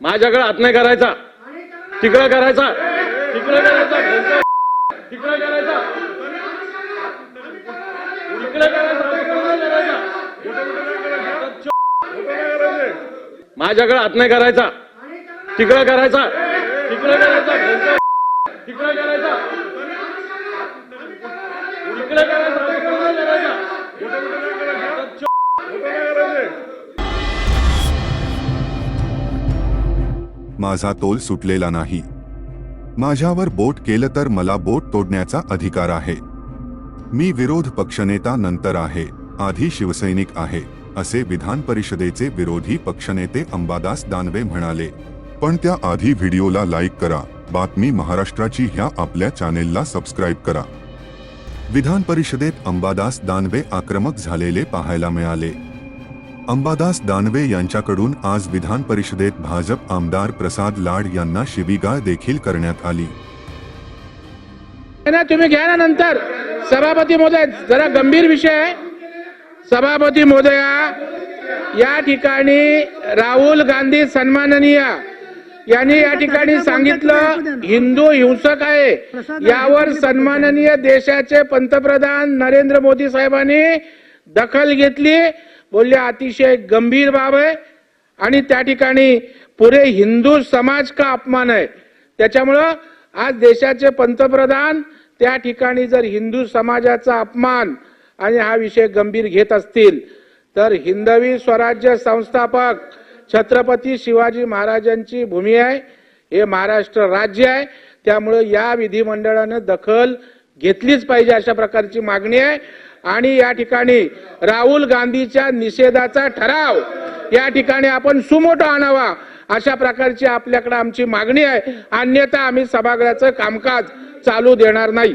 माझ्याकडे हात नाही करायचा. तिकडे करायचा. तिकडे करायचा. तिकडे करायचा. तिकडे करायचा. माझ्याकडे हात नाही करायचा. तिकडे करायचा. तिकडे करायचा. तिकडे करायचा. तिकडे करायचा. माझा तोल सुटलेला नाही. माझ्यावर बोट केलं तर मला बोट तोडण्याचा अधिकार आहे. मी विरोध पक्षनेता नंतर आहे आधी शिवसैनिक आहे असे विधान परिषदेचे विरोधी पक्षनेते अंबादास दानवे म्हणाले. पण त्या आधी व्हिडिओला लाईक करा बातमी महाराष्ट्राची ह्या आपल्या चॅनेलला सबस्क्राईब करा. विधान परिषदेत अंबादास दानवे आक्रमक झालेले पाहायला मिळाले. अंबादास दानवे यांच्याकडून आज विधान परिषदेत भाजप आमदार प्रसाद लाड यांना शिवीगाळ देखील करण्यात आली. ना तुम्ही घ्या ना नंतर. सभापती महोदय जरा गंभीर विषय आहे. सभापती महोदया या ठिकाणी राहुल गांधी सन्माननीय. यांनी या ठिकाणी सांगितलं हिंदू हिंसक आहे. यावर सन्माननीय देशाचे पंतप्रधान नरेंद्र मोदी साहेबांनी दखल घेतली. बोलले अतिशय गंभीर बाब आहे आणि त्या ठिकाणी पुरे हिंदू समाज का अपमान आहे? त्याच्यामुळं आज देशाचे पंतप्रधान त्या ठिकाणी जर हिंदू समाजाचा अपमान आणि हा विषय गंभीर घेत असतील तर हिंदवी स्वराज्य संस्थापक छत्रपती शिवाजी महाराजांची भूमी आहे हे महाराष्ट्र राज्य आहे. त्यामुळे या विधिमंडळानं दखल घेतलीच पाहिजे अशा प्रकारची मागणी आहे. आणि या ठिकाणी राहुल गांधीच्या निषेधाचा ठराव. या ठिकाणी आपण सुमोटो आणावा अशा प्रकारची आपल्याकडे आमची मागणी आहे. अन्यथा आम्ही सभागृहाचं कामकाज चालू देणार नाही.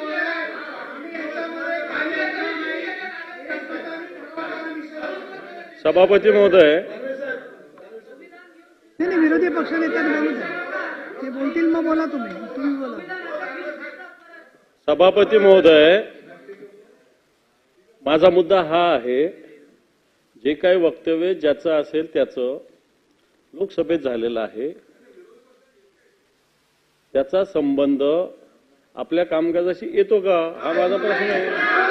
सभापती महोदय. नाही विरोधी द्या ते बोलतील मग बोला तुम्ही. तुम्ही बोला. सभापती महोदय माझा मुद्दा हा आहे जे काही वक्तव्य ज्याचं असेल त्याचं लोकसभेत झालेलं आहे त्याचा संबंध आपल्या कामकाजाशी येतो का? हा माझा प्रश्न आहे.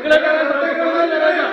creo que no tengo nada que ver.